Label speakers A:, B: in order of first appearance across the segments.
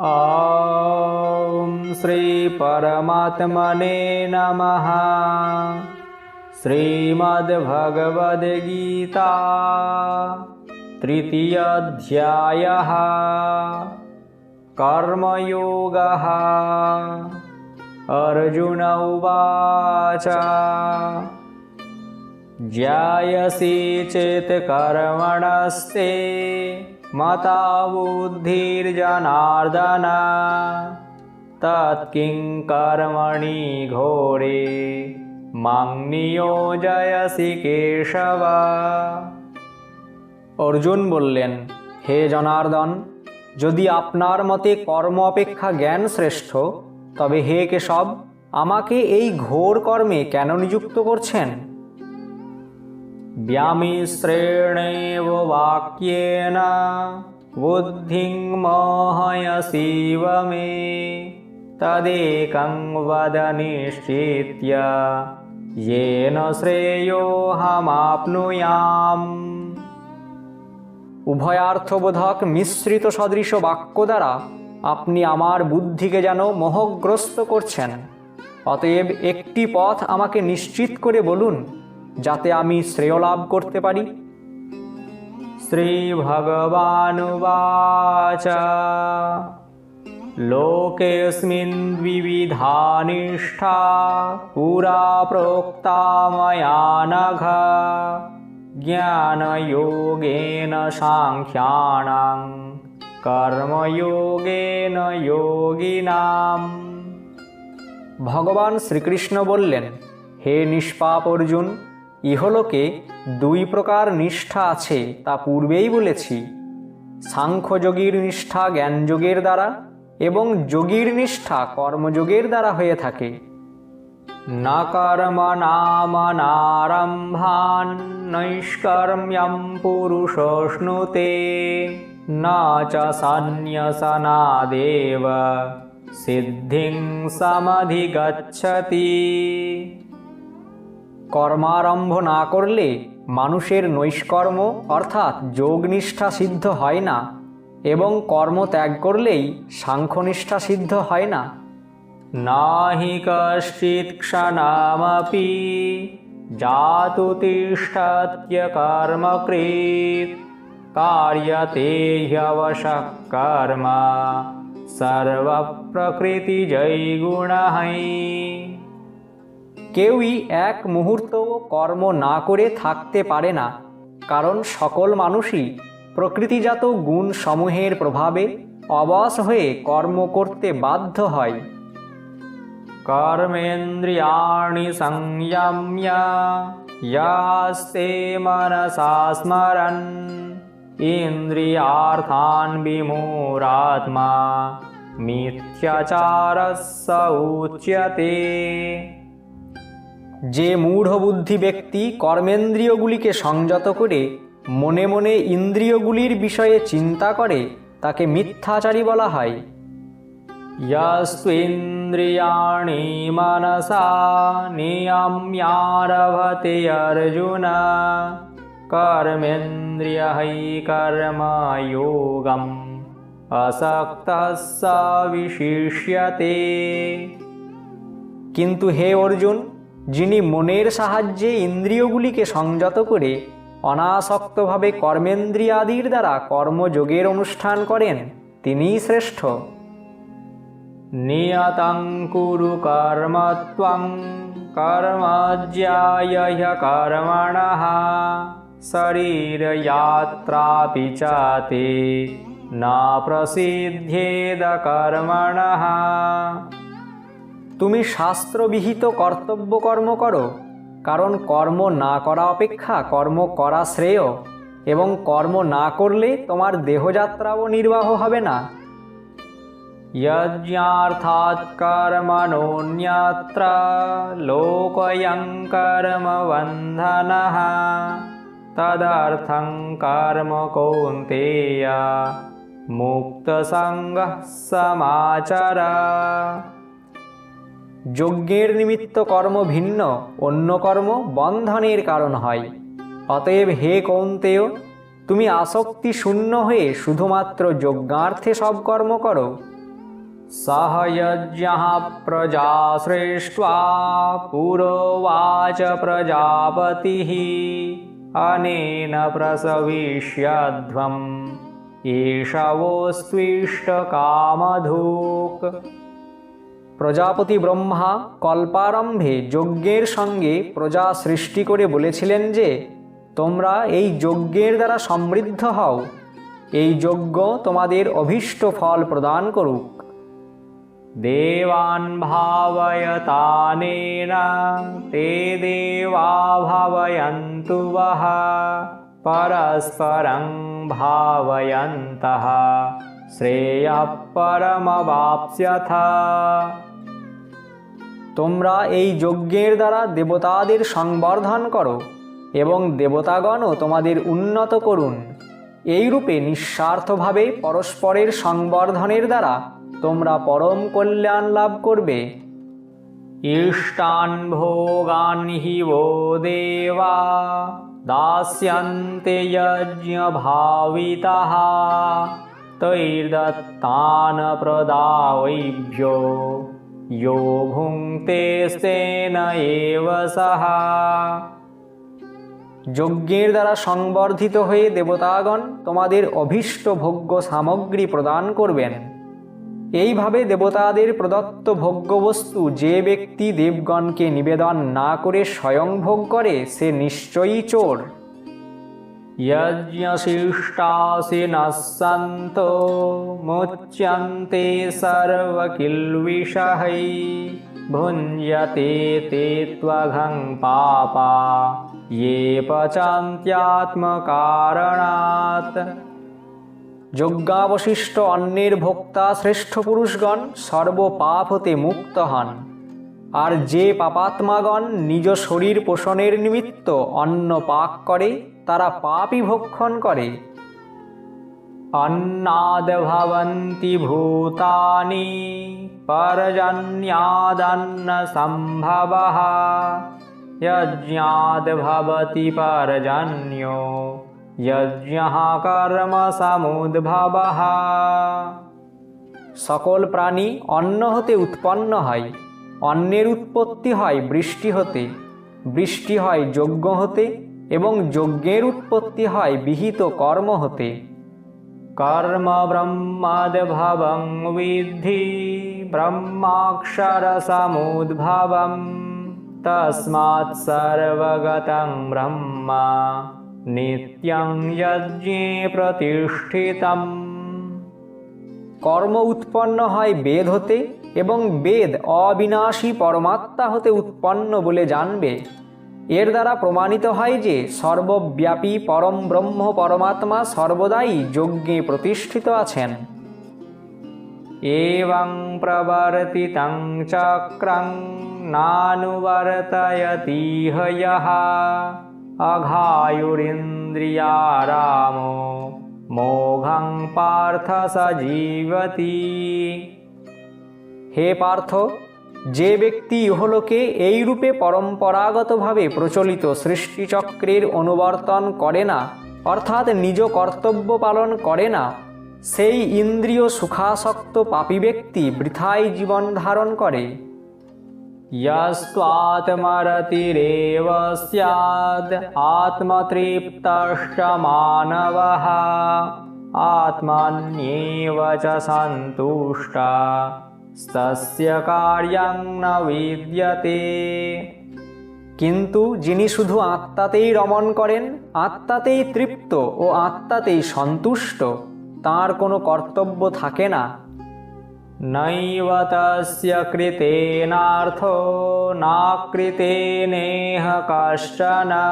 A: ॐ श्रीपरमात्मने नमः। श्रीमद्भगवद्गीता तृतीयोऽध्यायः कर्मयोगः। अर्जुन उवाच। ज्यायसि चेत् कर्मणस्ते मता बुद्धिर्जनार्दन तत्किं कर्मणि घोरे মাং নিয়োজয়সি কেশব অর্জুন বললেন হে জনার্দন যদি আপনার মতে কর্ম অপেক্ষা জ্ঞান শ্রেষ্ঠ তবে হে কেশব আমাকে এই ঘোর কর্মে কেন নিযুক্ত করছেন ব্যামিশ্রেণেব বাক্যেন বুদ্ধিং মোহয়সীব মে তদেকং বদ নিশ্চিত্য येन শ্রেয়োহমাপ্নুয়াম উভয়ার্থবোধক মিশ্রিত সদৃশ বাক্য দ্বারা আপনি আমার বুদ্ধিকে যেন মোহগ্রস্ত করছেন। অতএব একটি পথ আমাকে নিশ্চিত করে বলুন যাতে আমি শ্রেয় লাভ করতে পারি শ্রীভগবানুবাচ लोकेऽस्मिन् द्विविधा निष्ठा पुरा प्रोक्ता मया नघ ज्ञानयोगेन साङ्ख्याणां কর্মযোগেন যোগিনাম ভগবান শ্রীকৃষ্ণ বললেন হে নিষ্পাপ অর্জুন ইহলোকে দুই প্রকার নিষ্ঠা আছে তা পূর্বেই বলেছি। সাংখ্যযোগীর নিষ্ঠা জ্ঞানযোগের দ্বারা এবং যোগীর নিষ্ঠা কর্মযোগের দ্বারা হয়ে থাকে। না কর্ম নাম নারম্ভান নৈষ্কর্ম্যম না চ সন্ন্যসনাদেব সিদ্ধিং সমধিগচ্ছতি কর্মারম্ভ না করলে মানুষের নৈষ্কর্ম, অর্থাৎ যোগনিষ্ঠা সিদ্ধ হয় না এবং কর্ম ত্যাগ করলেই সাংখ্যনিষ্ঠা সিদ্ধ হয় না। নাহি কশ্চিৎ ক্ষণামপি জাতু কর্মকৃত কার্যতে হ্যবশ কর্ম। কেউই এক মুহূর্ত কর্ম না করে থাকতে পারে না, কারণ সকল মানুষই প্রকৃতিজাত গুণ সমূহের প্রভাবে অবশ হয়ে কর্ম করতে বাধ্য হয়। কর্মেন্দ্রিয়াণি সংযম্য, ইয়াস্তে মনসা স্মরন ইন্দ্রিয়ার্থান বিমূঢ়াত্মা, মিথ্যাচারস্য উচ্যতে। যে মূঢ় বুদ্ধি ব্যক্তি কর্মেন্দ্রিয়গুলিকে সংযত করে, মনে মনে ইন্দ্রিয়গুলির বিষয়ে চিন্তা করে, তাকে মিথ্যাচারী বলা হয়। ইন্দ্রিয়াণি মনসা নিয়ম্যারভতে অর্জুন। কর্মেন্দ্রিয় কর্মযোগম আসক্ত বিশিষ্যতে। কিন্তু হে অর্জুন যিনি মনের সাহায্যে ইন্দ্রিয়গুলিকে সংযত করে অনাসক্তভাবে কর্মেন্দ্রিয়াদির দ্বারা কর্মযোগের অনুষ্ঠান করেন, তিনিই শ্রেষ্ঠ। নিয়তং কুরু কর্মত্বং কর্মজ্যায় কর্মণ শরীরযাত্রাপি না প্রসিদ্ধেদ কর্মণ তুমি শাস্ত্রবিহিত কর্তব্য কর্ম করো, কারণ কর্ম না করা অপেক্ষা কর্ম করা শ্রেয়, এবং কর্ম না করলে তোমার দেহযাত্রাও নির্বাহ হবে না। মুক্ত সঙ্গ সমাচার যজ্ঞের নিমিত্ত কর্ম ভিন্ন অন্য কর্ম বন্ধনের কারণ হয় অতএব হে কৌন্তেয় তুমি আসক্তি শূন্য হয়ে শুধুমাত্র যজ্ঞার্থে সব কর্ম করো सह यज्ञः प्रजा सृष्ट्वा पुरोवाच प्रजापतिः अनेन प्रसविष्यध्वम् ঈশাবস্ত্বিষ্টকামধূক প্রজাপতি ব্রহ্মা কল্পারম্ভে যজ্ঞের সঙ্গে প্রজা সৃষ্টি করে বলেছিলেন যে, তোমরা এই যজ্ঞের দ্বারা সমৃদ্ধ হও। এই যজ্ঞ তোমাদের অভীষ্ট ফল প্রদান করুক। দেবান ভাবয়তানেন, তে দেবা ভাবয়ন্তু পরস্পরং ভাবয়ন্তः। শ্রেয়ঃ পরমবাপ্স্যথ। তোমরা এই যজ্ঞের দ্বারা দেবতাদের সংবর্ধন করো এবং দেবতাগণও তোমাদের উন্নত করুন। এইরূপে নিঃস্বার্থভাবে পরস্পরের সংবর্ধনের দ্বারা তোমরা পরম কল্যাণ লাভ করবে। ইষ্টান ভোগান হি वो দেবা দাস্যন্তে যজ্ঞভাবিতাः তৈর্দত্তান প্রদায়ভ্যো यो ভুঙ্ক্তে স্তেন যজ্ঞের দ্বারা সংবর্ধিত হয়ে দেবতাগণ তোমাদের অভীষ্ট ভোগ্য সামগ্রী প্রদান করবেন। এইভাবে দেবতাদের প্রদত্ত ভোগ্যবস্তু যে ব্যক্তি দেবগণকে নিবেদন না করে স্বয়ং ভোগ করে, সে নিশ্চয়ই চোর। যজ্ঞশিষ্টাসি নঃসন্ত মুচ্যন্তে সর্বকিল্বিষহৈ ভুঞ্জতে তে ত্বঘং পাপা ये পচান্ত্যাত্মকারণাৎ যজ্ঞাবশিষ্ট অন্নের ভোক্তা শ্রেষ্ঠ পুরুষগণ সর্বপাপ হতে মুক্ত হন আর যে পাপাত্মাগণ নিজ শরীর পোষণের নিমিত্ত অন্ন পাক করে তারা পাপই ভক্ষণ করে। অন্নাদ ভবন্তি ভূতানি পরজন্যাদন্ন সম্ভবः যজ্ঞাদ ভবতি পরজন্यो যজ্ঞः কর্ম সমুদ্ভবः। সকল প্রাণী অন্ন হতে উৎপন্ন হয়, অন্নের উৎপত্তি হয় বৃষ্টি হতে, বৃষ্টি হয় যজ্ঞ হতে এবং যজ্ঞের উৎপত্তি হয় বিহিত কর্ম হতে। কর্ম ব্রহ্মাদ্ভবং বিদ্ধি ব্রহ্মাক্ষর সমুদ্ভবম তস্মাৎ সর্বগতং ব্রহ্মা নিত্যং যজ্ঞে প্রতিষ্ঠিতম। কর্ম উৎপন্ন হয় বেদ হতে এবং বেদ অবিনাশী পরমাত্মা হতে উৎপন্ন বলে জানবে। এর দ্বারা প্রমাণিত হয় যে সর্বব্যাপী পরম ব্রহ্ম পরমাত্মা সর্বদাই যজ্ঞে প্রতিষ্ঠিত আছেন। এবং প্রবর্তিতং চক্রং নানুবর্তয়তিহ ইহ অঘায়ুরিন্দ্রিয়ারামো মোঘং পার্থ সজীবতি। হে পার্থ যে ব্যক্তি ইহলোকে এই রূপে পরম্পরাগতভাবে প্রচলিত সৃষ্টিচক্রের অনুবর্তন করে না অর্থাৎ নিজ কর্তব্য পালন করে না সেই ইন্দ্রিয় সুখাসক্ত পাপী ব্যক্তি বৃথায় জীবন ধারণ করে यस्त्वात्मरतिरेव स्याद् आत्मतृप्तश्च मानवः आत्मन्येव च सन्तुष्टा তস্য কার্যং না বিদ্যতে কিন্তু যিনি শুধু আত্মাতেই রমণ করেন, আত্মাতেই তৃপ্ত ও আত্মাতেই সন্তুষ্ট, তার কোনো কর্তব্য থাকে না। নৈব তস্য কৃতেনার্থ, না কৃতে নেহ কষ্টনা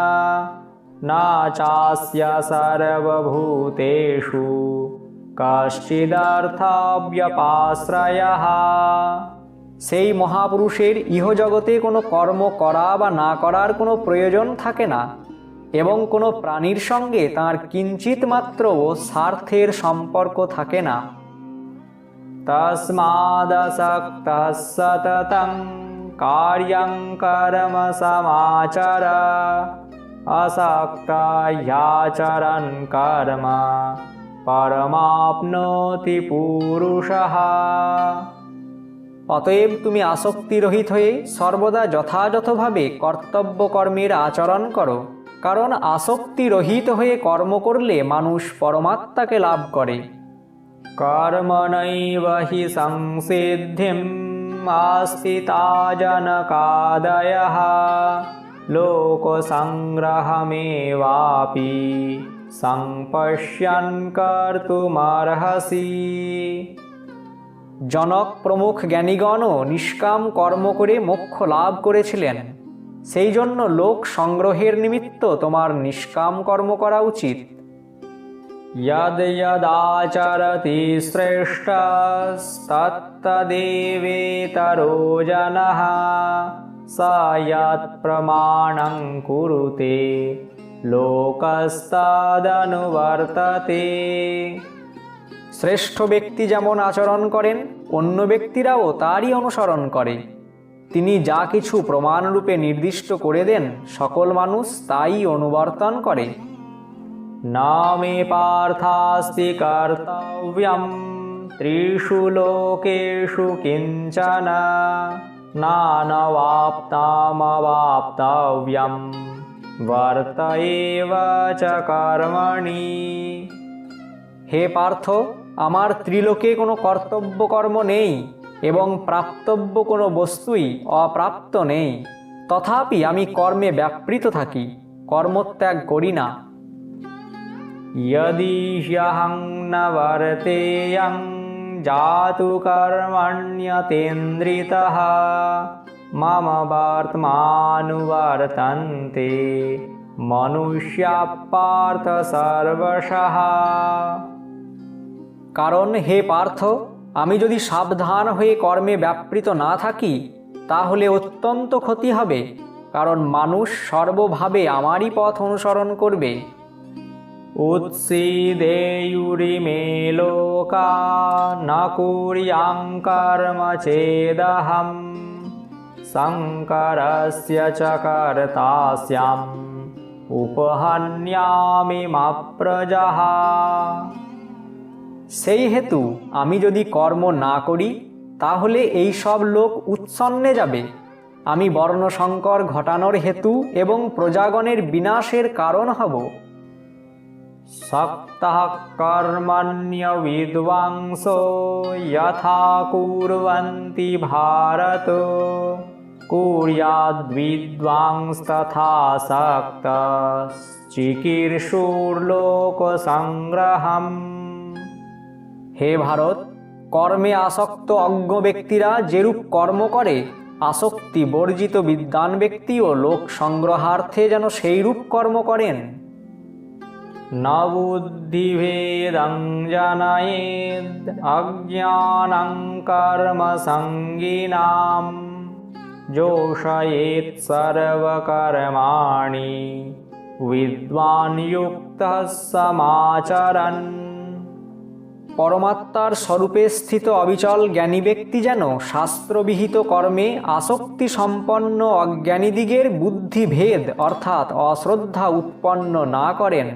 A: না চাস্য সর্বভূতেষু। কাশ্চিদার্থাব্যপাশ্রয়ঃ। সেই মহাপুরুষের ইহজগতে কোনো কর্ম করা বা না করার কোনো প্রয়োজন থাকে না, এবং কোনো প্রাণীর সঙ্গে তার কিঞ্চিত মাত্র স্বার্থের সম্পর্ক থাকে না। তসমাদসক্ত সততং কর্মা পরমাপ্নতি পুরুষহ অতএব তুমি আসক্তিরহিত হয়ে সর্বদা যথাযথভাবে কর্তব্য কর্মের আচরণ করো, কারণ আসক্তিরহিত হয়ে কর্ম করলে মানুষ পরমাত্মাকে লাভ করে। কর্মণৈব হি সংসিদ্ধিম আস্তিতা জনকাদয় লোকসংগ্রহমেবাপি। সংপশ্যন কর্তুমর্হসি জনক প্রমুখ জ্ঞানীগণও নিষ্কাম কর্ম করে মোক্ষ লাভ করেছিলেন সেই জন্য লোক সংগ্রহের নিমিত্ত তোমার নিষ্কাম কর্ম করা উচিত यद् यदाचरति श्रेष्ठस्तत्तदेवेतरो जनः स यत्प्रमाणं कुरुते লোকস্তাদনুবর্ততে। শ্রেষ্ঠ ব্যক্তি যেমন আচরণ করেন, অন্য ব্যক্তিরাও তারই অনুসরণ করে। তিনি যা কিছু প্রমাণরূপে নির্দিষ্ট করে দেন, সকল মানুষ তাই অনুবর্তন করে। নামে পার্থাস্তি কর্তব্যম, ত্রিষু লোকেষু কিঞ্চন, নানবাপ্তামবাপ্তব্যম। বার্তা চ কর্মাণি হে পার্থ, আমার ত্রিলোকে কোনো কর্তব্য কর্ম নেই এবং প্রাপ্তব্য কোনো বস্তুই অপ্রাপ্ত নেই। তথাপি আমি কর্মে ব্যাপৃত থাকি, কর্মত্যাগ করি না। ইয়দিশহং ন বর্তেয়ং জাতু কর্মণ্যতেন্দ্রিতঃ मम वर्त्मानुवर्तन्ते মনুষ্যা পার্থ সর্বশঃ কারণ হে পার্থ আমি যদি সাবধান হয়ে কর্মে ব্যাপৃত না থাকি তাহলে অত্যন্ত ক্ষতি হবে কারণ মানুষ সর্বভাবে আমারই পথ অনুসরণ করবে উৎসীদেয়ুরিমে লোকা ন কুর্যাং কর্ম চেদহম শঙ্করস্য চ কর্তাস্যাম উপহন্যামি মা প্রজা সেই হেতু আমি যদি কর্ম না করি তাহলে এই সব লোক উৎসন্নে যাবে আমি বর্ণসংকর ঘটানোর হেতু এবং প্রজাগণের বিনাশের কারণ হব सक्तः कर्मण्यविद्वांसो यथा कुर्वन्ति भारत कुर्याद्विद्वांस्तथा सक्तश्चिकीर्षुर्लोकसङ्ग्रहम् হে ভারত কর্মে আসক্ত অজ্ঞ ব্যক্তিরা যেরূপ কর্ম করে আসক্তি বর্জিত বিদ্বান ব্যক্তিও লোক সংগ্রহার্থে যেন সেইরূপ কর্ম করেন न बुद्धिभेदं जनयेद् अज्ञानं कर्मसङ्गिनां जोषयेत् सर्वकर्माणि विद्वान् युक्तः समाचरन् পরমাত্মার স্বরূপে স্থিত অবিচল জ্ঞানী ব্যক্তি যেন শাস্ত্রবিহিত কর্মে আসক্তি সম্পন্ন অজ্ঞানীদিগের বুদ্ধিভেদ অর্থাৎ অশ্রদ্ধা উৎপন্ন না করেন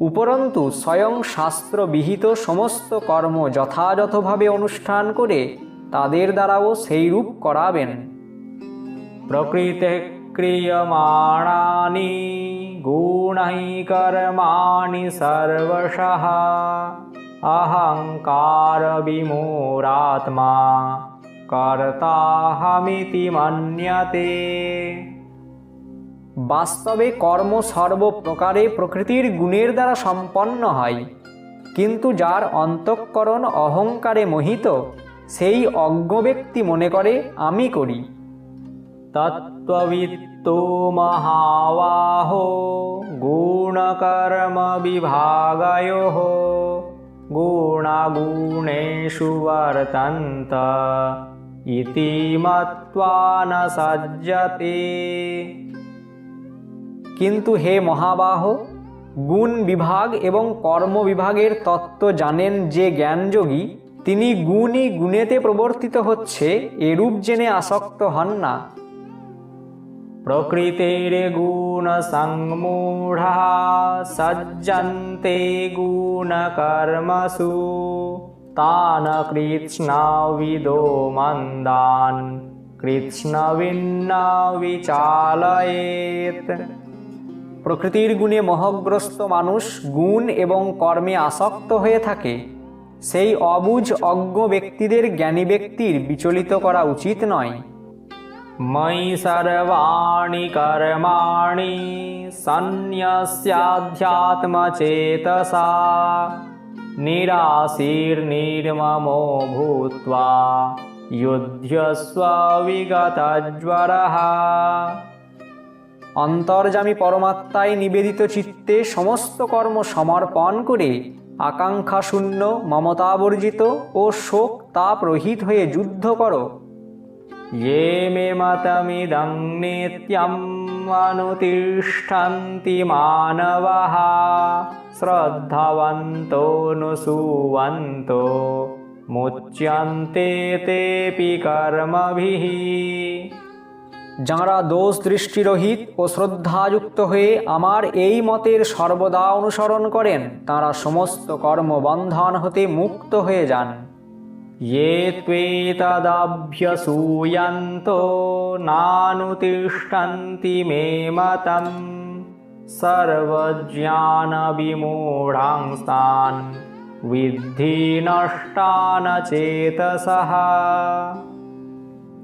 A: উপরন্তু স্বয়ং শাস্ত্রবিহিত সমস্ত কর্ম যথাযথভাবে অনুষ্ঠান করে তাদের দ্বারাও সেইরূপ করাবেন ক্রিয়মাণানি গুণৈ কর্মাণি সর্বশঃ অহংকার বিমূঢ়াত্মা কর্তাহমিতি মন্যতে বাস্তবে কর্ম সর্বপ্রকারে প্রকৃতির গুণের দ্বারা সম্পন্ন হয়, কিন্তু যার অন্তঃকরণ অহংকারে মোহিত, সেই অজ্ঞ ব্যক্তি মনে করে, আমি করি। তত্ত্ববিত্তো মহাবাহো গুণকর্ম বিভাগয় গুণাগুণেষু বর্তন্ত ইতি মত্বা ন সজ্জতে কিন্তু হে মহাবাহ গুণ বিভাগ এবং কর্ম বিভাগের তত্ত্ব জানেন যে জ্ঞানযোগী তিনি গুণই গুণেতে প্রবর্তিত হচ্ছে এরূপ জেনে আসক্ত হন না প্রকৃতির গুণ সংমূঢ়া, সজ্জন্তে গুণ কর্মসু। তান কৃৎস্নাবিদো মন্দান কৃৎস্নবিন্না বিচালয়েত প্রকৃতির গুণে মোহগ্রস্ত মানুষ গুণ এবং কর্মে আসক্ত হয়ে থাকে। সেই অবুঝ অজ্ঞ ব্যক্তিদের জ্ঞানী ব্যক্তির বিচলিত করা উচিত নয়। সর্বাণি কর্মাণি সন্ন্যস্যাধ্যাত্মচেতসা নিরাশীর্নির্মমো ভূত্বা যুধ্যস্ব বিগতজ্বরः অন্তর্জামী পরমাত্মায় নিবেদিত চিত্তে সমস্ত কর্ম সমর্পণ করে আকাঙ্ক্ষা শূন্য মমতাবর্জিত ও শোক তাপ রহিত হয়ে যুদ্ধ করো ये मे मतमिदं नित्यम् अनुतिष्ठन्ति मानवः श्रद्धवन्तोऽनुसुवन्तो मुच्यन्ते तेऽपि कर्मभिः যাঁরা দোষ দৃষ্টিরহিত ও শ্রদ্ধাযুক্ত হয়ে আমার এই মতের সর্বদা অনুসরণ করেন তাঁরা সমস্ত কর্মবন্ধন হতে মুক্ত হয়ে যান ये त्वेतदभ्यसूयन्तो नानुतिष्ठन्ति मे मतम् सर्वज्ञानविमूढांस्तान् विद्धि नष्टान চেতসः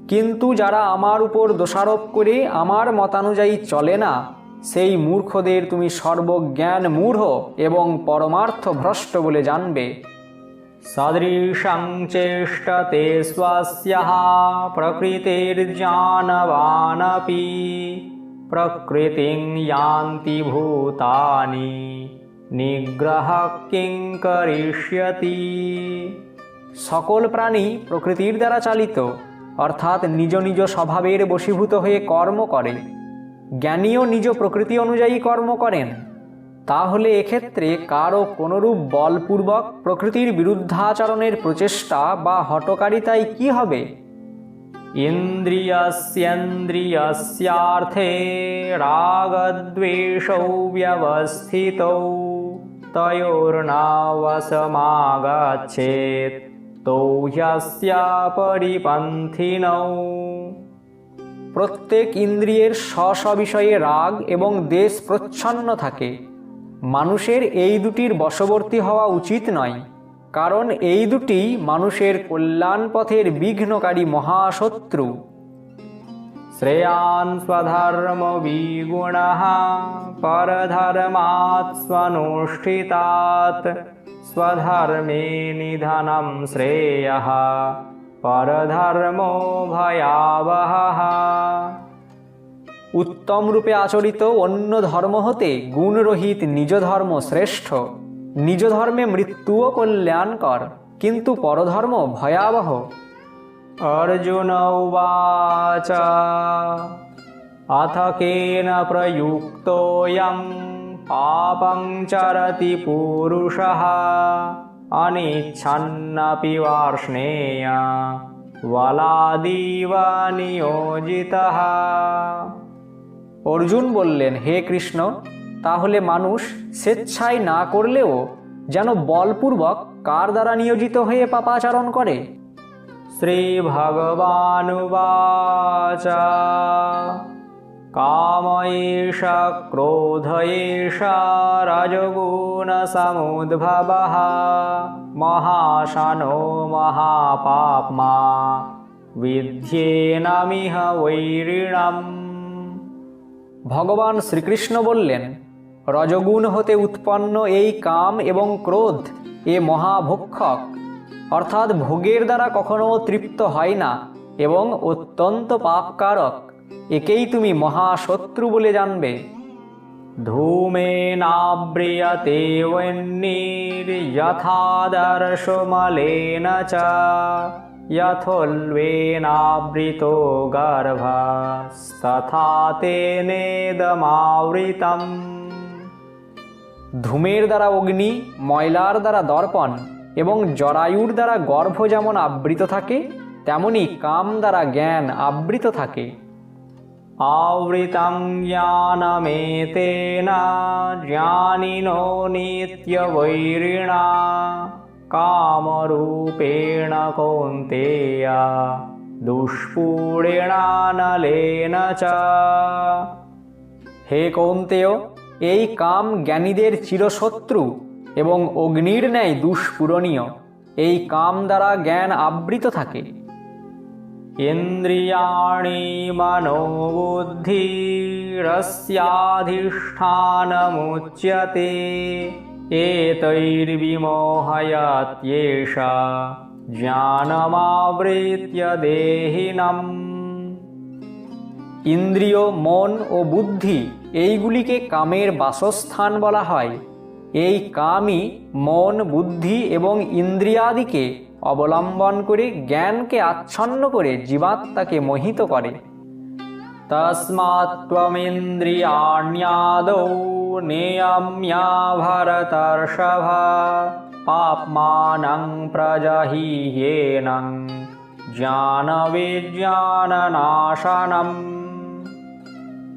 A: কিন্তু যারা আমার উপর দোষারোপ করে আমার মতানুযায়ী চলে না সেই মূর্খদের তুমি সর্বজ্ঞান মূঢ় এবং পরমার্থ ভ্রষ্ট বলে জানবে সদৃশং চেষ্টতে স্বস্যः প্রকৃতির্জানবানপি প্রকৃতিং यान्ति ভূতানি নিগ্রহ কিং করিষ্যতি সকল প্রাণী প্রকৃতির দ্বারা চালিত অর্থাৎ নিজ নিজ স্বভাবের বশীভূত হয়ে কর্ম করে জ্ঞানীও নিজ প্রকৃতি অনুযায়ী কর্ম করেন তাহলে এক্ষেত্রে কারও কোনরূপ বলপূর্বক প্রকৃতির বিরুদ্ধাচরণের প্রচেষ্টা বা হটকারিতায় কি হবে? ইন্দ্রিয়স্যেন্দ্রিয়স্যার্থে রাগদ্বেষৌ ব্যবস্থিতৌ তয়োর্নাবসমাগচ্ছেত তৌ পরিপন্থিনৌ প্রত্যেক ইন্দ্রিয়ের স্ব বিষয়ে রাগ এবং দেশ প্রচ্ছন্ন থাকে। মানুষের এই দুটির বশবর্তী হওয়া উচিত নয়, কারণ এই দুটি মানুষের কল্যাণ পথের বিঘ্নকারী মহাশত্রু। শ্রেয়ান স্বধর্ম বিগুণ পরধর্মাৎ স্বনুষ্ঠিতাৎ স্বধর্মে নিধনম শ্রেয় পরধর্মো ভয়াবহ। উত্তম রূপে আচরিত অন্য ধর্ম হতে গুণরহিত নিজ ধর্ম শ্রেষ্ঠ। নিজ ধর্মে মৃত্যুও কল্যাণকর, কিন্তু পরধর্ম ভয়াবহ। অর্জুন উবাচ। অথ কেন প্রযুক্তোऽয়ং পাপং চরতি পুরুষः অনিচ্ছন্নপি বার্ষ্ণেয়। বলাদিব নিয়োজিতः। অর্জুন বললেন, হে কৃষ্ণ, তাহলে মানুষ স্বেচ্ছায় না করলেও যেন বলপূর্বক কার দ্বারা নিয়োজিত হয়ে পাপাচারণ করে? শ্রী ভগবানুবাচ কাময়েষ ক্রোধয়েষ রজগুণ সমুদ্ভব। মহাশনো মহাপাপ্মা। বিধ্যেনমিহ বৈরিণম ভগবান শ্রীকৃষ্ণ বললেন, রজগুণ হতে উৎপন্ন এই কাম এবং ক্রোধ এ মহাভক্ষক। অর্থাৎ ভোগের দ্বারা কখনো তৃপ্ত হয় না এবং অত্যন্ত পাপকারক। একেই তুমি মহাশত্রু বলে জানবে। ধূমেনাব্রিয়তে অন্যীর যথাদর্শমলেন চ। यथोल्वेनावृतो गर्भस्तथा तेनेदमावृतम् ধূমের দ্বারা অগ্নি ময়লার দ্বারা দর্পণ এবং জরায়ুর দ্বারা গর্ভ যেমন আবৃত থাকে তেমনি কাম দ্বারা জ্ঞান আবৃত থাকে আবৃতং জ্ঞানমেতেন জ্ঞানিনো নিত্যবৈরিণা কামরূপেণ কৌন্তেয়া দুষ্পূরেণানলেন চ হে কৌন্তেয় এই কাম জ্ঞানীদের চিরশত্রু এবং অগ্নির ন্যায় দুষ্পূরণীয়। এই কাম দ্বারা জ্ঞান আবৃত থাকে। ইন্দ্রিয়াণি মনোবুদ্ধিরস্যাধিষ্ঠানমুচ্যতে এতৈর্বিমোহয়ত্যেষা জ্ঞানমাবৃত্য দেহিনম ইন্দ্রিয় মন ও বুদ্ধি এইগুলিকে কামের বাসস্থান বলা হয়। এই কামই মন, বুদ্ধি এবং ইন্দ্রিয়াদিকে অবলম্বন করে জ্ঞানকে আচ্ছন্ন করে জীবাত্মাকে মোহিত করে। তস্মাত্ত্বমিন্দ্রিয়াণ্যাদৌ নিয়ম্যা ভরতর্ষভা পাপমানং প্রজহিহ্যেনং জ্ঞানবিজ্ঞাননাশনম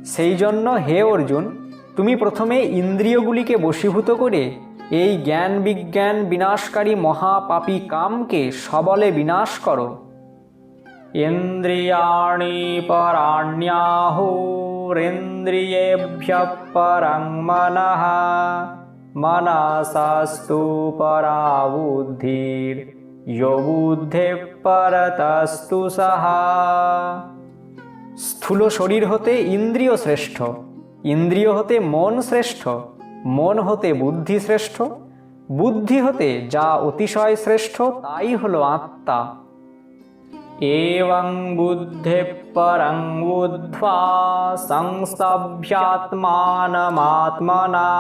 A: সেই জন্য হে অর্জুন, তুমি প্রথমে ইন্দ্রিয়গুলিকে বশীভূত করে এই জ্ঞান বিজ্ঞান বিনাশকারী মহাপাপী কামকে সবলে বিনাশ করো। ইন্দ্রিয়াণি পরাণ্যাহুরিন্দ্রিয়েভ্য মনসাস্তু পরা বুদ্ধির यो বুদ্ধে পরতস্তু সাহা স্থূল শরীর হতে ইন্দ্রিয় শ্রেষ্ঠ ইন্দ্রিয় হতে মন শ্রেষ্ঠ মন হতে বুদ্ধি শ্রেষ্ঠ বুদ্ধি হতে যা অতিশয় শ্রেষ্ঠ তাই হলো আত্মা বুদ্ধে পরং বুদ্ধ্বা সংস্তভ্যাত্মানমাত্মনা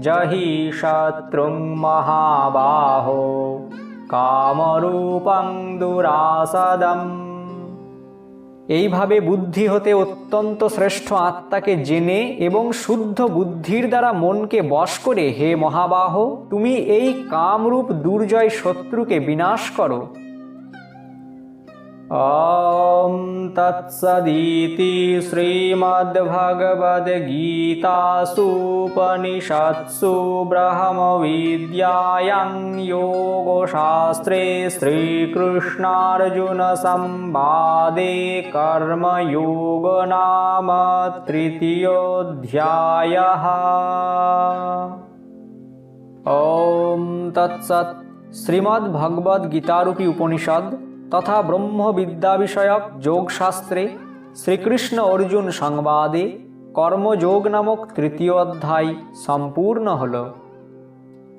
A: জহি শত্রুং মহাবাহো কামরূপং দুরাসদম এইভাবে বুদ্ধি হতে অত্যন্ত শ্রেষ্ঠ আত্মাকে জেনে এবং শুদ্ধ বুদ্ধির দ্বারা মনকে বশ করে, হে মহাবাহ, তুমি এই কামরূপ দুর্জয় শত্রুকে বিনাশ করো। ॐ तत्सदिति श्रीमद्भगवद्गीतासूपनिषत्सु ब्रह्मविद्यायं योगशास्त्रे श्रीकृष्णार्जुनसंवादे कर्मयोगनाम तृतीयोऽध्यायः ॐ तत्सत् श्रीमद्भगवद्गीतारूपी उपनिषद् তথা ব্রহ্মবিদ্যা বিষয়ক যোগশাস্ত্রে শ্রীকৃষ্ণ অর্জুন সংবাদে কর্মযোগ নামক তৃতীয় অধ্যায় সম্পূর্ণ হলো।